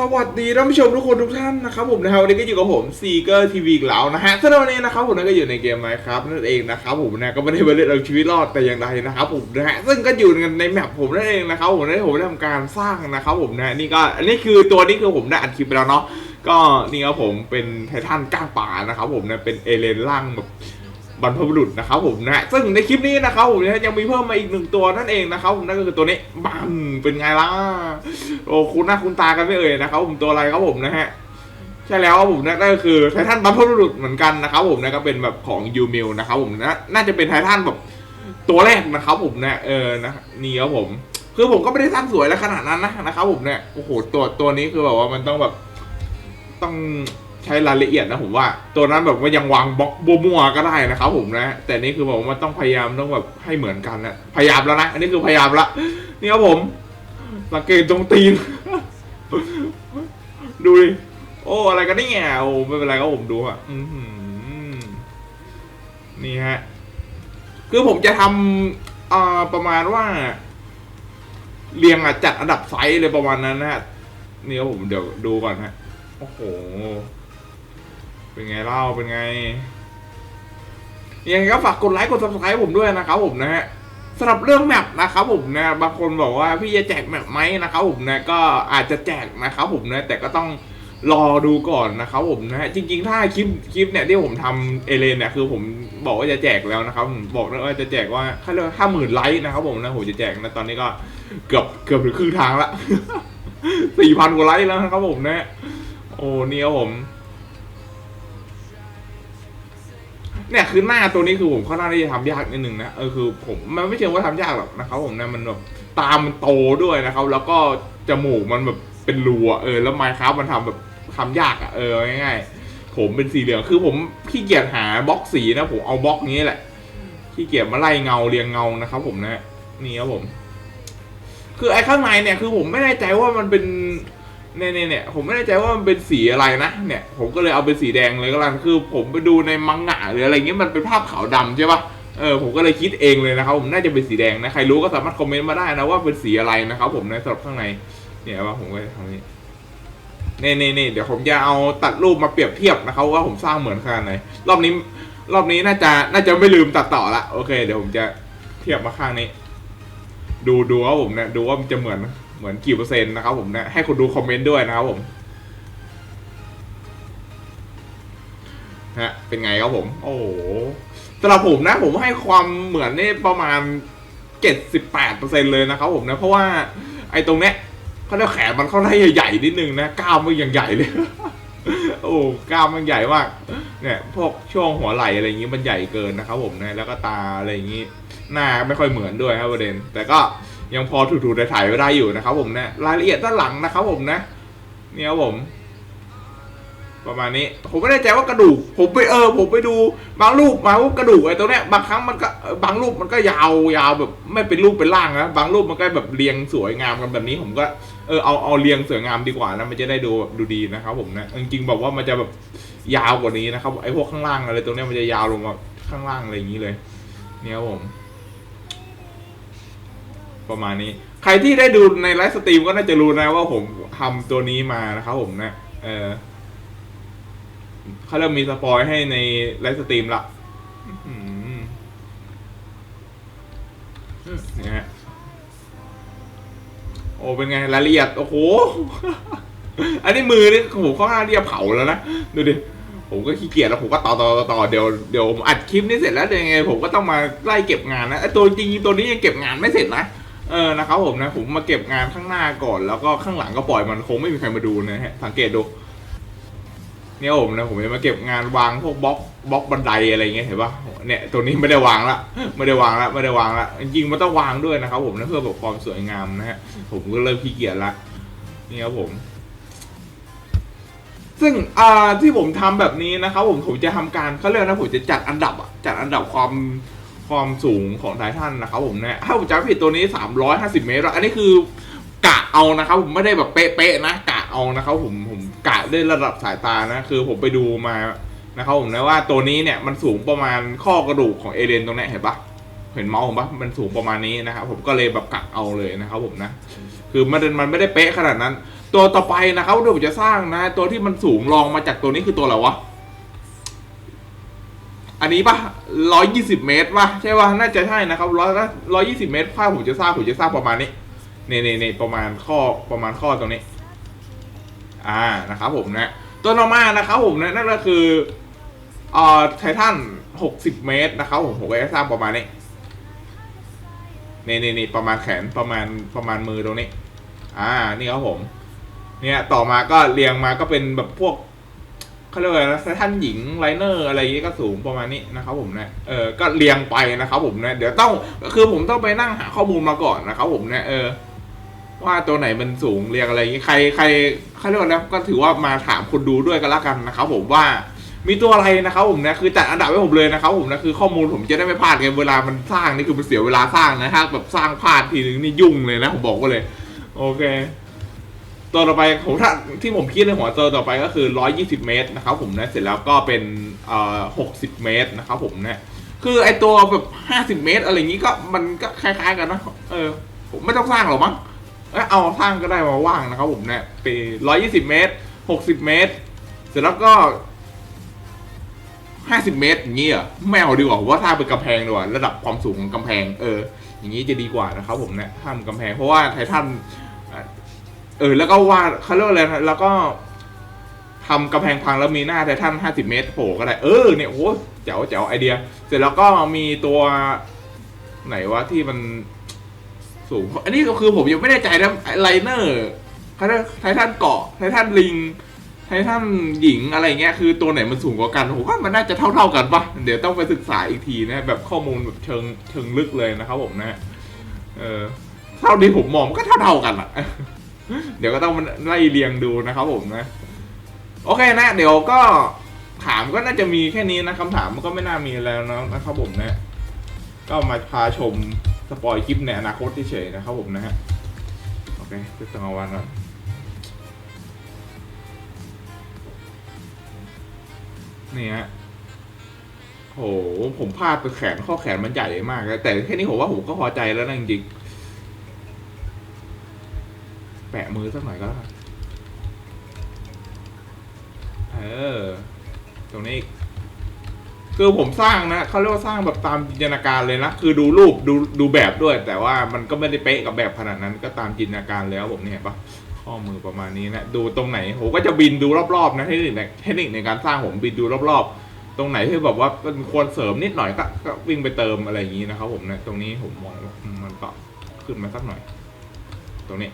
สวัสดีท่านผู้ชมทุกคนทุกท่านนะครับผมนะครับวันนี้ก็อยู่กับผมซีเกอร์ทีวีอีกแล้วนะฮะสำหรับวันนี้นะครับผมก็อยู่ในเกมไมครับนั่นเองนะครับผมนะก็ไม่ได้มาเล่นเอาชีวิตรอดแต่อย่างใดนะครับผมนะฮะซึ่งก็อยู่กันในแมปผมนั่นเองนะครับผมได้ผมได้ทำการสร้างนะครับผมนะนี่ก็อันนี้คือตัวนี้คือผมได้อัดคลิปไปแล้วเนาะก็นี่ครับผมเป็นไททันก้างป่านะครับผมนะเป็นเอเลนร่างแบบ บรรพบุรุษนะครับผมนะซึ่งในคลิปนี้นะครับผมนะยังมีเพิ่มมาอีกหนึ่งตัวนั่นเองนะครับผมนั่นก็คือตัวนี้บังเป็นไงล่ะโอ้คุณหน้าคุณตากันไม่เอ่ยนะครับผมตัวอะไรครับผมนะฮะใช่แล้วครับผมนะนั่นก็คือไททันบรรพบุรุษเหมือนกันนะครับผมนะก็เป็นแบบของยูมิลนะครับผมนะน่าจะเป็นไททันแบบตัวแรกนะครับผมนะเออนะนี่ครับผม คือผมก็ไม่ได้สร้างสวยแล้วขนาดนั้นนะนะครับผมเนี่ยโอ้โหตัวตัวนี้คือแบบว่ามันต้องแบบต้อง ใช้รายละเอียดนะผมว่า ตัวนั้นแบบว่ายังวางบล็อกมั่วๆก็ได้นะครับผมนะ แต่นี่คือแบบว่ามันต้องพยายามต้องแบบให้เหมือนกันนะพยายามแล้วนะอันนี้คือพยายามละนี่ครับผมสังเกตตรงตีน ดูดิโอ้อะไรกันเนี่ยโอ้ไม่เป็นไรครับผมดูอะอื้อหือนี่ฮะ คือผมจะทำอ่าประมาณว่า เรียงอะจัดอันดับไซส์เลยประมาณนั้นนะฮะนี่ครับผมเดี๋ยวดูก่อนฮะ โอ้โห เป็นไงเล่าเป็นไง ยังไงก็ฝากกดไลค์กด subscribe ผมด้วยนะครับผมนะฮะสำหรับเรื่องแมปนะครับผมนะบางคนบอกว่าพี่จะแจกแมปไหมนะครับผมนะก็อาจจะแจกนะครับผมนะแต่ก็ต้องรอดูก่อนนะครับผมนะฮะจริง ๆ ถ้าคลิปคลิปเนี่ยที่ผมทำเอเลนเนี่ยคือผมบอกว่าจะแจกแล้วนะครับผมบอกแล้วว่าจะแจกว่าค่าเรียกห้าหมื่นไลค์นะครับผมนะผมจะแจกนะตอนนี้ก็เกือบเกือบถึงครึ่งทางละสี่พันกว่าไลค์แล้วนะครับผมนะโอ้เนี่ยครับผม เนี่ยคือหน้าตัวนี้คือผมค่อนข้างที่จะทำยากนิดนึงนะเออคือผมมันไม่เชิงว่าทำยากหรอกนะครับผมนะมันแบบตามันโตด้วยนะครับ แล้วก็จมูกมันแบบเป็นรูอะเออแล้วไมค์ครับมันทำแบบทำยากอะเออง่ายๆผมเป็นสีเหลืองคือผมขี้เกียจหาบล็อกสีนะผมเอาบล็อกนี้แหละขี้เกียจมาไล่เงาเรียงเงานะครับ ผมนะนี่ครับผม คือไอ้ข้างในเนี่ยคือผมไม่แน่ใจว่ามันเป็น เนี่ยเนี่ยเนี่ยผมไม่แน่ใจว่ามันเป็นสีอะไรนะเนี่ย ผมก็เลยเอาเป็นสีแดงเลยก็แล้วกันคือผมไปดูในมังงะหรืออะไรเงี้ยมันเป็นภาพขาวดำใช่ปะเออผมก็เลยคิดเองเลยนะครับผมน่าจะเป็นสีแดงนะใครรู้ก็สามารถคอมเมนต์มาได้นะว่าเป็นสีอะไรนะครับผมในสำหรับข้างในเนี่ยว่าผมก็จะทำนี้เนี่ยเนี่ยเนี่ยเดี๋ยวผมจะเอาตัดรูปมาเปรียบเทียบนะครับว่าผมสร้างเหมือนขนาดไหนรอบนี้ รอบนี้น่าจะน่าจะไม่ลืมตัดต่อละโอเค เดี๋ยวผมจะเทียบมาข้างนี้ ดูดูว่าผมเนี่ยดูว่ามันจะเหมือนเหมือนกี่เปอร์เซ็นต์นะครับผมนะให้คนดูคอมเมนต์ด้วยนะครับผมฮะเป็นไงครับผม โอ้โหสำหรับผมนะ ผมให้ความเหมือนนี่ประมาณเจ็ดสิบแปดเปอร์เซ็นเลยนะครับผมนะเพราะว่า ไอ้ตรงเนี้ยเขาเรียกแขนมันเข้าได้ใหญ่ๆนิดนึงนะกล้ามมันยังใหญ่เลย โอ้กล้ามมันใหญ่มากเนี่ยพวกช่วงหัวไหล่อะไรอย่างงี้มันใหญ่เกินนะครับผมนะแล้วก็ตาอะไรอย่างงี้ หน้าไม่ค่อยเหมือนด้วยครับประเด็น แต่ก็ยังพอถูๆถ่ายๆไว้ได้อยู่นะครับ ผมนะรายละเอียดด้านหลังนะครับ ผมนะเนี่ยครับผม ประมาณนี้ ผมไม่แน่ใจว่ากระดูก ผมไปเออ ผมไปดูบางรูปมาว่ากระดูกไอ้ตรงเนี้ยบางครั้งมันก็บางรูปมันก็ยาวยาวแบบไม่เป็นรูปเป็นร่างนะบางรูปมันก็แบบเรียงสวยงามกันแบบนี้ผมก็เออเอาเอาเรียงสวยงามดีกว่านะมันจะได้ดูแบบดูดีนะครับ ผมนะจริงๆแบบว่ามันจะแบบยาวกว่านี้นะครับไอ้พวกข้างล่างอะไรตรงเนี้ยมันจะยาวลงมาข้างล่างอะไรอย่างนี้เลย เนี่ยครับผม ประมาณนี้ ใครที่ได้ดูในไลฟ์สตรีมก็น่าจะรู้นะว่าผมทำตัวนี้มานะครับผมนะเออเขาเริ่มมีสปอยให้ในไลฟ์สตรีมละนี่ฮะโอ้เป็นไงรายละเอียด โอ้โห อันนี้มือนี่ผมค่อนข้างที่จะเผาแล้วนะ ดูดิ ผมก็ขี้เกียจแล้วผมก็ต่อต่อต่อเดี๋ยวเดี๋ยวผมอัดคลิปนี้เสร็จแล้วเดี๋ยวยังไง ผมก็ต้องมาไล่เก็บงานนะไอ้ตัวจริงตัวนี้ยังเก็บงานไม่เสร็จนะ เออนะครับผมนะผมมาเก็บงานข้างหน้าก่อน แล้วก็ข้างหลังก็ปล่อยมันคงไม่มีใครมาดูนะฮะสังเกตดูเนี่ยผมนะผมจะมาเก็บงานวางพวกบล็อกบล็อกบันไดอะไรเงี้ยเห็นปะเนี่ยตัวนี้ไม่ได้วางละไม่ได้วางละไม่ได้วางละจริงๆมันต้องวางด้วยนะครับผมนะเพื่อแบบความสวยงามนะฮะผมก็เริ่มขี้เกียจละนี่ครับผม ซึ่งอ่าที่ผมทำแบบนี้นะครับผมผมจะทำการเขาเรียกนะผมจะจัดอันดับอะจัดอันดับความ ความสูงของไททันนะครับผมเนะถ้าผมจำผิดตัวนี้ 350 เมตรอะอันนี้คือกะเอานะครับผมไม่ได้แบบเป๊ะๆนะกะเอานะครับผมผมกะด้วยระดับสายตานะคือผมไปดูมานะครับผมนะว่าตัวนี้เนี่ยมันสูงประมาณข้อกระดูกของเอเดนตรงนี้เห็นปะเห็นเมาส์ผมปะมันสูงประมาณนี้นะครับผมก็เลยแบบกะเอาเลยนะครับผมนะ คือมันมันไม่ได้เป๊ะขนาดนั้น ตัวต่อไปนะครับเดี๋ยวผมจะสร้างนะ ตัวที่มันสูงรองมาจากตัวนี้คือตัวอะไรวะ อันนี้ปะร้อยยี่สิบเมตรปะใช่ปะน่าจะใช่นะครับร้อยร้อยยี่สิบเมตรถ้าผมจะสร้างผมจะสร้างประมาณนี้เนี่นี่นี่ประมาณข้อประมาณข้อตรงนี้ อ่านะครับผมนะตัวต่อมานะครับผมนะนั่นก็คือเอ่อไททันหกสิบเมตรนะครับผมผมก็จะสร้างประมาณนี้นี่นี่นี่ประมาณแขนประมาณประมาณมือตรงนี้ อ่านี่ครับผม เนี่ยต่อมาก็เรียงมาก็เป็นแบบพวก เขาเรียกว่าอะไรนะททันหญิงไลเนอร์อะไรอย่างงี้ก็สูงประมาณนี้นะครับผมนะเออก็เรียงไปนะครับผมนะเดี๋ยวต้องคือผมต้องไปนั่งหาข้อมูลมาก่อนนะครับผมเนี่ยเออว่าตัวไหนมันสูงเรียงอะไรอย่างงี้ใครใครเขาเรียกว่าก็ถือว่ามาถามคนดูด้วยกันละกันนะครับผมว่ามีตัวอะไรนะครับผมนะคือจัดอันดับไว้ผมเลยนะครับผมนะคือข้อมูลผมจะได้ไม่พลาดไงเวลามันสร้างนี่คือมันเสียเวลาสร้างนะฮะแบบสร้างพลาดทีนึงนี่ยุ่งเลยนะผมบอกก็เลย โอเค ตัวต่อไปผมถ้าที่ผมคิดในหัวตัวต่อไปก็คือ 120 เมตรนะครับผมนะเสร็จแล้วก็เป็นเอ่อ60 เมตรนะครับผมนะคือไอตัวแบบ 50 เมตร อะไรอย่างงี้ก็มันก็คล้ายๆกันนะเออผมไม่ต้องสร้างหรอกมั้งเอ้ยเอาสร้างก็ได้มาว่างนะครับผมเนี่ยไป120 เมตร 60 เมตร เสร็จแล้วก็ 50 เมตรอย่างงี้เหรอไม่เอาดีกว่าว่าถ้าเป็นกำแพงดีกว่าระดับความสูงของกำแพง เออ อย่างงี้จะดีกว่านะครับผมเนี่ยถ้ามันกำแพงเพราะว่าไททัน เออแล้วก็วาดเขาเรียกว่าอะไรนะแล้วก็ทำกำแพงพังแล้วมีหน้าไททัน50 เมตรโผล่ก็ได้ เออเนี่ยโอ้เจ๋วเจ๋วไอเดีย เสร็จแล้วก็มีตัวไหนวะที่มันสูง อันนี้ก็คือผมยังไม่แน่ใจนะไลเนอร์เขาเรียกไททันเกาะไททันลิงไททันหญิงอะไรเงี้ยคือตัวไหนมันสูงกว่ากันผมว่ามันน่าจะเท่า ๆกันปะเดี๋ยวต้องไปศึกษาอีกทีนะแบบข้อมูลแบบเชิงเชิงลึกเลยนะครับผมนะ เออเท่าที่ผมมองมันก็เท่าๆกันอะ เดี๋ยวก็ต้องไล่เรียงดูนะครับผมนะ โอเคนะ เดี๋ยวก็ถามก็น่าจะมีแค่นี้นะคำถามมันก็ไม่น่ามีแล้วนะนะครับผมนะ ก็มาพาชมสปอยคลิปในอนาคตเฉยๆนะครับผมนะฮะโอเคจะต้องเอาวันก่อนนี่ฮะโหผมพลาดไปแขนข้อแขนมันใหญ่มากแต่แค่นี้ผมว่าผมก็พอใจแล้วนะจริงๆ แปะมือสักหน่อยก็ได้เออ ตรงนี้คือผมสร้างนะเขาเรียกว่าสร้างแบบตามจินตนาการเลยนะ คือดูรูปดูดูแบบด้วย แต่ว่ามันก็ไม่ได้เป๊ะกับแบบขนาดนั้นก็ตามจินตนาการแล้วผมเนี่ยปะข้อมือประมาณนี้นะ ดูตรงไหนผมก็จะบินดูรอบๆนะเทคนิคเทคนิคในการสร้างผมบินดูรอบๆ ตรงไหนที่แบบว่ามันควรเสริมนิดหน่อยก็ก็วิ่งไปเติมอะไรอย่างนี้นะครับผมนะตรงนี้ผมมองมมันก็ขึ้นมาสักหน่อย ตรงนี้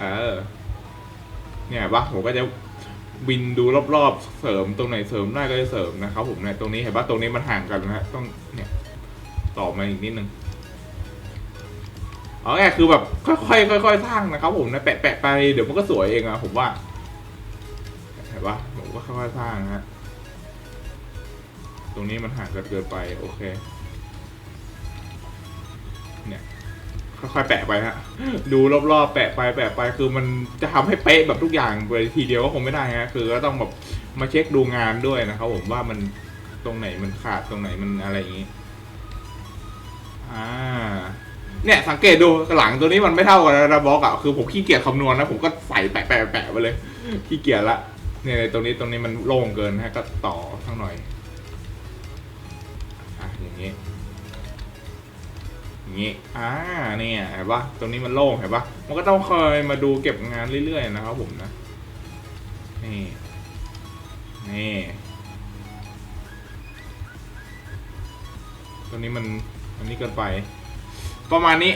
เออ เนี่ยปะผมก็จะบินดูรอบๆ เสริมตรงไหนเสริมได้ก็จะเสริมนะครับผมเนี่ยตรงนี้เห็นปะตรงนี้มันห่างกันนะฮะต้องเนี่ยต่อมาอีกนิดนึงเอาไงคือแบบค่อยๆค่อยๆสร้างนะครับผมนะแปะแปะๆไปเดี๋ยวมันก็สวยเองอะผมว่าเห็นปะผมก็ค่อยๆสร้างนะฮะตรงนี้มันห่างกันเกินไป โอเค เนี่ย ค่อยๆแปะไปฮะดูรอบๆแปะไปแปะไปคือมันจะทำให้เป๊ะแบบทุกอย่างไปทีเดียวก็คงไม่ได้ฮะคือก็ต้องแบบมาเช็คดูงานด้วยนะครับผมว่ามันตรงไหนมันขาดตรงไหนมันอะไรอย่างนี้อ่าเนี่ยสังเกตดูหลังตัวนี้มันไม่เท่ากันนะบล็อกอะคือผมขี้เกียจคำนวณนะผมก็ใส่แปะแปะแปะไปเลยขี้เกียจละเนี่ยตรงนี้ตรงนี้มันโล่งเกินฮะก็ต่อสักหน่อยอะอย่างนี้ อย่างนี้ อ่า เนี่ยเห็นปะตรงนี้มันโล่งเห็นปะมันก็ต้องคอยมาดูเก็บงานเรื่อยๆนะครับผมนะ นี่ นี่ตรงนี้มัน อันนี้เกินไป ประมาณนี้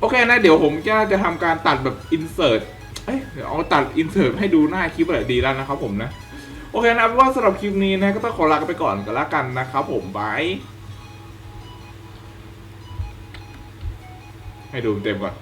โอเคนะ เดี๋ยวผมจะจะทำการตัดแบบอินเสิร์ตเอ้ยเดี๋ยวเอาตัดอินเสิร์ตให้ดูหน้าคลิปอะไรดีแล้วนะครับผมนะ โอเคนะว่าสำหรับคลิปนี้นะก็ต้องขอลาไปก่อนกันละกันนะครับผมบาย ให้ดูเต็มก่อน